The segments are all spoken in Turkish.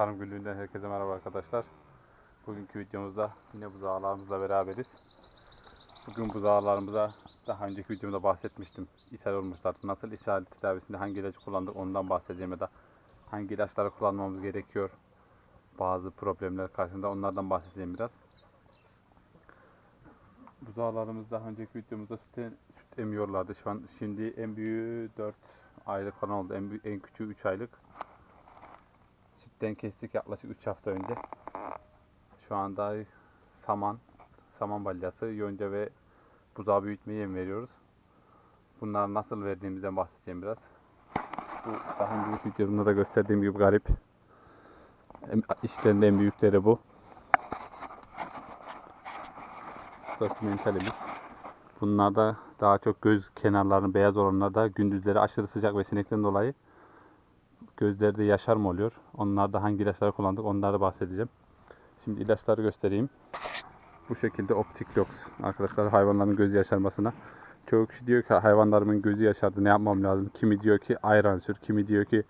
Tarım Günlüğü'nden herkese merhaba arkadaşlar. Bugünkü videomuzda yine buzağlarımızla beraberiz. Bugün buzağlarımıza daha önceki videomda bahsetmiştim. İshal olmuşlar. Nasıl ishal tedavisinde hangi ilacı kullandık ondan bahsedeceğim ya da hangi ilaçları kullanmamız gerekiyor. Bazı problemler karşısında onlardan bahsedeceğim biraz. Buzağlarımız daha önceki videomuzda süt, süt emiyorlardı. Şu an şimdi en büyüğü 4 aylık falan oldu. En, büyük, en küçüğü 3 aylık. Sütten kestik yaklaşık 3 hafta önce. Şu anda saman, saman balyası, yonca ve buzağı büyütme yem veriyoruz. Bunları nasıl verdiğimizden bahsedeceğim biraz. Bu daha önceki videomda da gösterdiğim gibi garip. İşlerinde en büyükleri bu. Burası mentalimiz. Bunlar da daha çok göz kenarlarının beyaz olanlar da gündüzleri aşırı sıcak ve sinekten dolayı gözlerde yaşarma oluyor. Onlarda hangi ilaçları kullandık onları bahsedeceğim. Şimdi ilaçları göstereyim. Bu şekilde Opticlox arkadaşlar hayvanların göz yaşarmasına. Çoğu kişi diyor ki hayvanlarımın gözü yaşardı ne yapmam lazım. Kimi diyor ki ayran sür, kimi diyor ki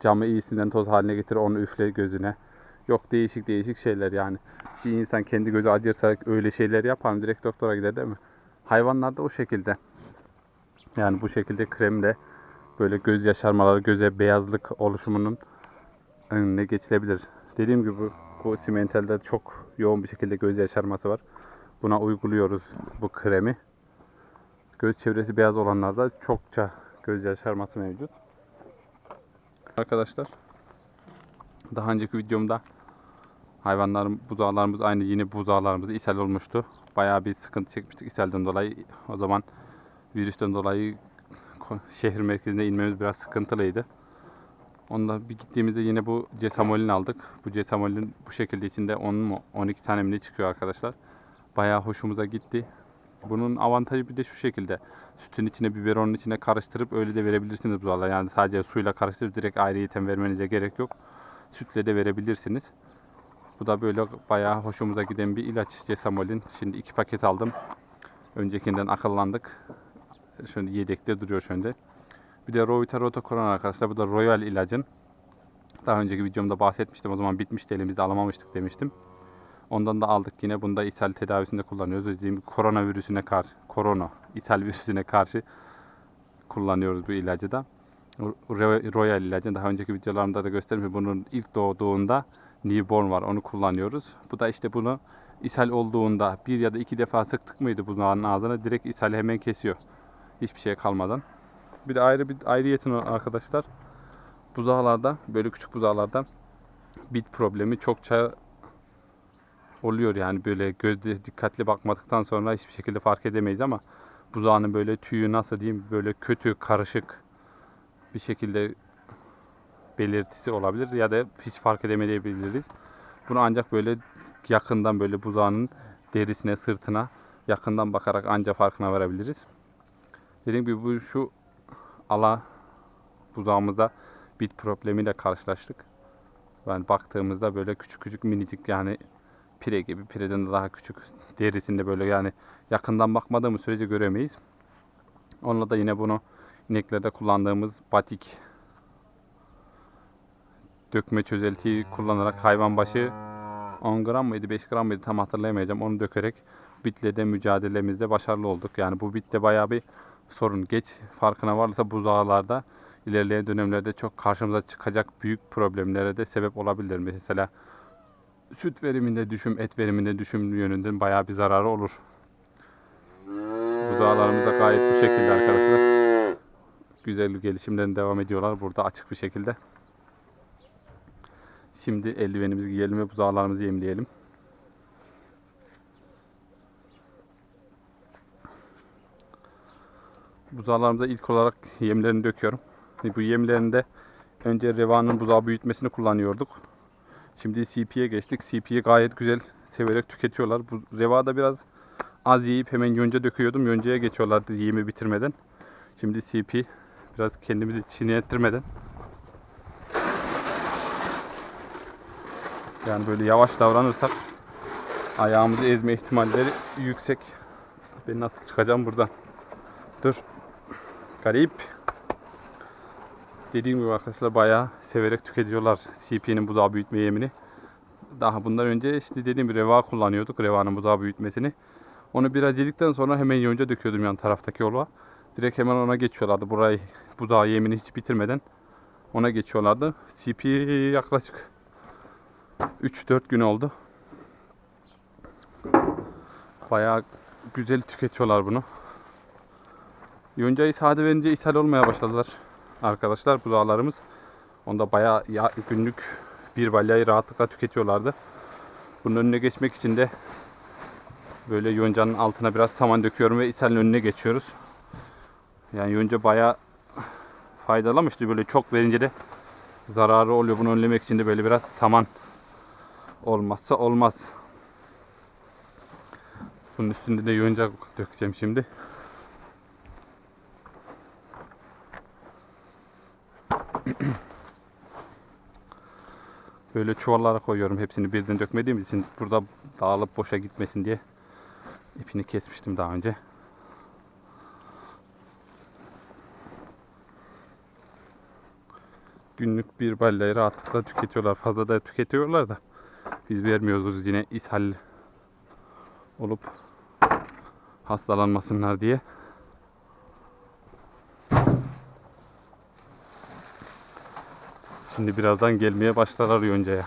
camı iyisinden toz haline getir onu üfle gözüne. Yok değişik değişik şeyler yani. Bir insan kendi gözü acırsa öyle şeyler yapar mı? Direkt doktora gider değil mi? Hayvanlarda o şekilde. Yani bu şekilde kremle böyle göz yaşarmaları, göze beyazlık oluşumunun önüne geçilebilir. Dediğim gibi bu, bu simentelde çok yoğun bir şekilde göz yaşarması var. Buna uyguluyoruz bu kremi. Göz çevresi beyaz olanlarda çokça göz yaşarması mevcut. Arkadaşlar daha önceki videomda hayvanlarım, buzağlarımız aynı yine buzağlarımız ishal olmuştu. Bayağı bir sıkıntı çekmiştik ishalden dolayı. O zaman virüsten dolayı şehir merkezine inmemiz biraz sıkıntılıydı. Onda bir gittiğimizde yine bu cesamolin aldık. Bu cesamolin bu şekilde içinde 10 mu 12 tane mi çıkıyor arkadaşlar. Bayağı hoşumuza gitti. Bunun avantajı bir de şu şekilde. Sütün içine biberonun içine karıştırıp öyle de verebilirsiniz bu arada. Yani sadece suyla karıştırıp direkt ayrı item vermenize gerek yok. Sütle de verebilirsiniz. Bu da böyle bayağı hoşumuza giden bir ilaç cesamolin. Şimdi iki paket aldım. Öncekinden akıllandık. Şöyle yedekte duruyor şöyle. Bir de Rovita Rotokoron arkadaşlar. Bu da Royal ilacın. Daha önceki videomda bahsetmiştim. O zaman bitmişti elimizde alamamıştık demiştim. Ondan da aldık yine. Bunu da ishal tedavisinde kullanıyoruz. Dediğim gibi koronavirüsüne karşı, korona, ishal virüsüne karşı kullanıyoruz bu ilacı da. Ro- Royal ilacı daha önceki videolarımda da göstermiştim. Bunun ilk doğduğunda newborn var. Onu kullanıyoruz. Bu da işte bunu ishal olduğunda bir ya da iki defa sıktık mıydı bunların ağzına direkt ishali hemen kesiyor. Hiçbir şey kalmadan. Bir de ayrı bir ayrıyetin arkadaşlar. Buzağlarda böyle küçük buzağlarda bit problemi çokça oluyor yani böyle gözle dikkatli bakmadıktan sonra hiçbir şekilde fark edemeyiz ama buzağının böyle tüyü nasıl diyeyim böyle kötü karışık bir şekilde belirtisi olabilir ya da hiç fark edemeyebiliriz. Bunu ancak böyle yakından böyle buzağının derisine, sırtına yakından bakarak ancak farkına varabiliriz. Dediğim gibi bu şu ala buzağımızda bit problemiyle karşılaştık. Yani baktığımızda böyle küçük küçük minicik yani pire gibi pireden de daha küçük derisinde böyle yani yakından bakmadığımız sürece göremeyiz. Onunla da yine bunu ineklerde kullandığımız batik dökme çözeltiyi kullanarak hayvan başı 10 gram mıydı 5 gram mıydı tam hatırlayamayacağım onu dökerek bitle de mücadelemizde başarılı olduk. Yani bu bitte bayağı bir sorun. Geç farkına varırsa buzağlarda ilerleyen dönemlerde çok karşımıza çıkacak büyük problemlere de sebep olabilir. Mesela süt veriminde düşüm, et veriminde düşüm yönünden bayağı bir zararı olur. Buzağlarımız da gayet bu şekilde arkadaşlar. Güzel gelişimlerine devam ediyorlar burada açık bir şekilde. Şimdi eldivenimizi giyelim ve buzağlarımızı yemleyelim. Buzağlarımıza ilk olarak yemlerini döküyorum. Bu yemlerinde önce revanın buzağı büyütmesini kullanıyorduk. Şimdi CP'ye geçtik. CP'yi gayet güzel severek tüketiyorlar. Bu revada biraz az yiyip hemen yonca döküyordum. Yoncaya geçiyorlardı yemi bitirmeden. Şimdi CP biraz kendimizi çiğnettirmeden. Yani böyle yavaş davranırsak ayağımızı ezme ihtimalleri yüksek. Ben nasıl çıkacağım buradan? Dur. Garip. Dediğim gibi arkadaşlar bayağı severek tüketiyorlar CP'nin buzağı büyütme yemini. Daha bundan önce işte dediğim gibi reva kullanıyorduk. Revanın buzağı büyütmesini. Onu biraz yedikten sonra hemen yonca döküyordum yan taraftaki olva. Direkt hemen ona geçiyorlardı. Burayı buzağı yemini hiç bitirmeden ona geçiyorlardı. CP yaklaşık 3-4 gün oldu. Bayağı güzel tüketiyorlar bunu. Yoncayı sade verince ishal olmaya başladılar arkadaşlar buzağlarımız. Onda bayağı ya, günlük bir balyayı rahatlıkla tüketiyorlardı. Bunun önüne geçmek için de böyle yoncanın altına biraz saman döküyorum ve ishalin önüne geçiyoruz. Yani yonca bayağı faydalamıştı. Böyle çok verince de zararı oluyor. Bunu önlemek için de böyle biraz saman olmazsa olmaz. Bunun üstünde de yonca dökeceğim şimdi. Böyle çuvallara koyuyorum. Hepsini birden dökmediğim için burada dağılıp boşa gitmesin diye ipini kesmiştim daha önce. Günlük bir balyayı rahatlıkla tüketiyorlar. Fazla da tüketiyorlar da biz vermiyoruz yine ishal olup hastalanmasınlar diye. Şimdi birazdan gelmeye başlarlar yoncaya.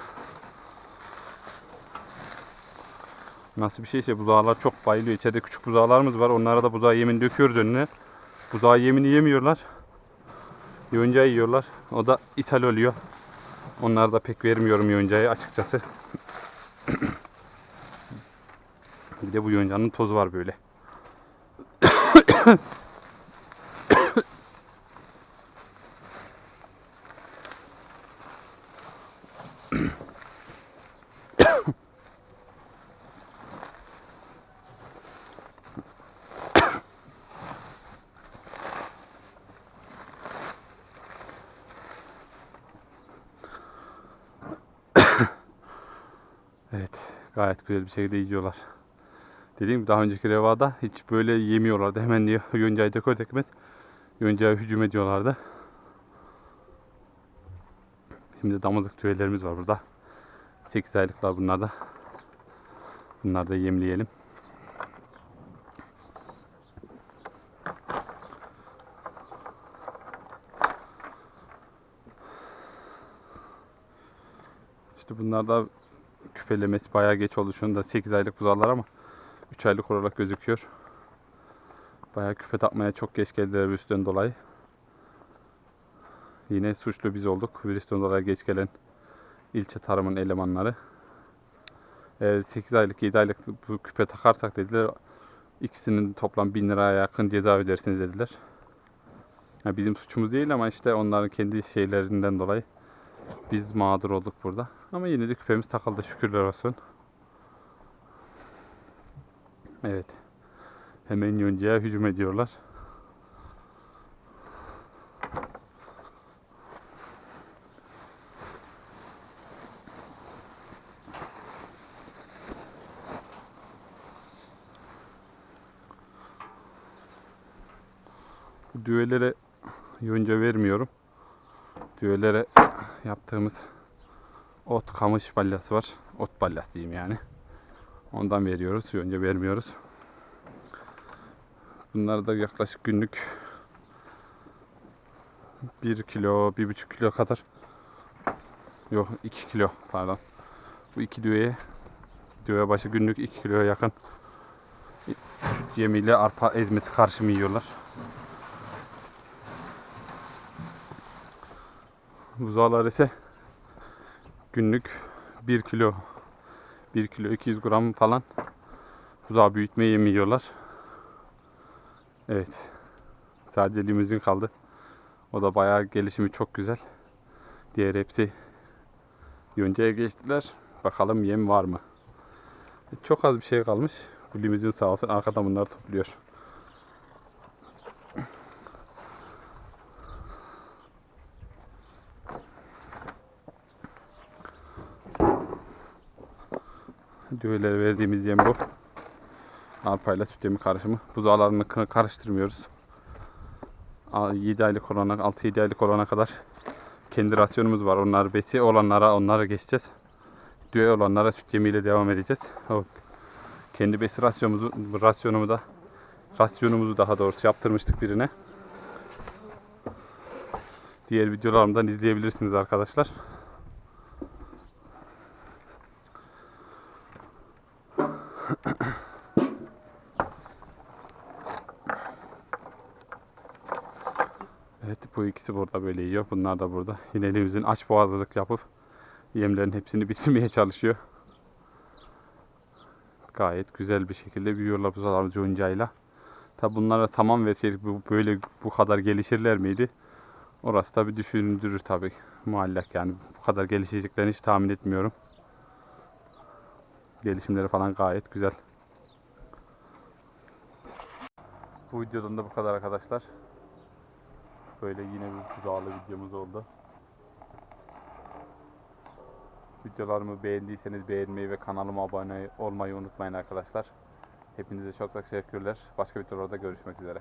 Nasıl bir şeyse buzağlar çok bayılıyor. İçeride küçük buzağlarımız var. Onlara da buzağı yemin döküyoruz önüne. Buzağı yemini yemiyorlar. Yonca yiyorlar. O da ithal oluyor. Onlara da pek vermiyorum yoncayı açıkçası. bir de bu yoncanın tozu var böyle. Evet, gayet güzel bir şekilde yiyorlar. Dediğim gibi daha önceki revada hiç böyle yemiyorlardı. Hemen diyor yoncayı döker dökmez yoncaya hücum ediyorlardı. Şimdi damızlık tüylerimiz var burada. 8 aylıklar bunlar da. Bunları da yemleyelim. İşte bunlar da küpelemesi bayağı geç oldu. Şunu da 8 aylık buzağlar ama 3 aylık olarak gözüküyor. Bayağı küpe takmaya çok geç geldiler virüsten dolayı. Yine suçlu biz olduk. Dolayı geç gelen ilçe tarımın elemanları. Eğer 8 aylık 7 aylık bu küpe takarsak dediler ikisinin toplam 1000 liraya yakın ceza ödersiniz dediler. Yani bizim suçumuz değil ama işte onların kendi şeylerinden dolayı biz mağdur olduk burada. Ama yine de küpemiz takıldı şükürler olsun. Evet. Hemen yoncaya hücum ediyorlar. Bu düğelere yonca vermiyorum. Düğelere yaptığımız ot kamış balyası var. Ot balyası diyeyim yani. Ondan veriyoruz. Yonca vermiyoruz. Bunlar da yaklaşık günlük 1 kilo, 1,5 kilo kadar yok 2 kilo pardon. Bu iki düğeye düğe başı günlük 2 kiloya yakın yemiyle arpa ezmesi karışımı yiyorlar. Buzağlar ise günlük 1 kilo 1 kilo 200 gram falan buzağı büyütme yemi yiyorlar. Evet. Sadece limuzin kaldı. O da bayağı gelişimi çok güzel. Diğer hepsi yoncaya geçtiler. Bakalım yem var mı? Çok az bir şey kalmış. Bu limuzin sağ olsun arkadan bunları topluyor. Düğelere verdiğimiz yem bu. Arpayla süt yemi karışımı. Buzağlarını karıştırmıyoruz. 7 aylık olana, 6-7 aylık olana kadar kendi rasyonumuz var. Onlar besi olanlara onlara geçeceğiz. Düğe olanlara süt yemiyle devam edeceğiz. O kendi besi rasyonumuzu, rasyonumu da rasyonumuzu daha doğrusu yaptırmıştık birine. Diğer videolarımdan izleyebilirsiniz arkadaşlar. Evet bu ikisi burada böyle yiyor. Bunlar da burada. Yine elimizin aç boğazlılık yapıp yemlerin hepsini bitirmeye çalışıyor. Gayet güzel bir şekilde büyüyorlar buzalarımız yoncayla. Tabi bunlara saman verseydik bu böyle bu kadar gelişirler miydi? Orası tabi düşündürür tabi. Muallak yani bu kadar gelişeceklerini hiç tahmin etmiyorum. Gelişimleri falan gayet güzel. Bu videodan da bu kadar arkadaşlar. Böyle yine bir buzağlı videomuz oldu. Videolarımı beğendiyseniz beğenmeyi ve kanalıma abone olmayı unutmayın arkadaşlar. Hepinize çok teşekkürler. Başka videolarda görüşmek üzere.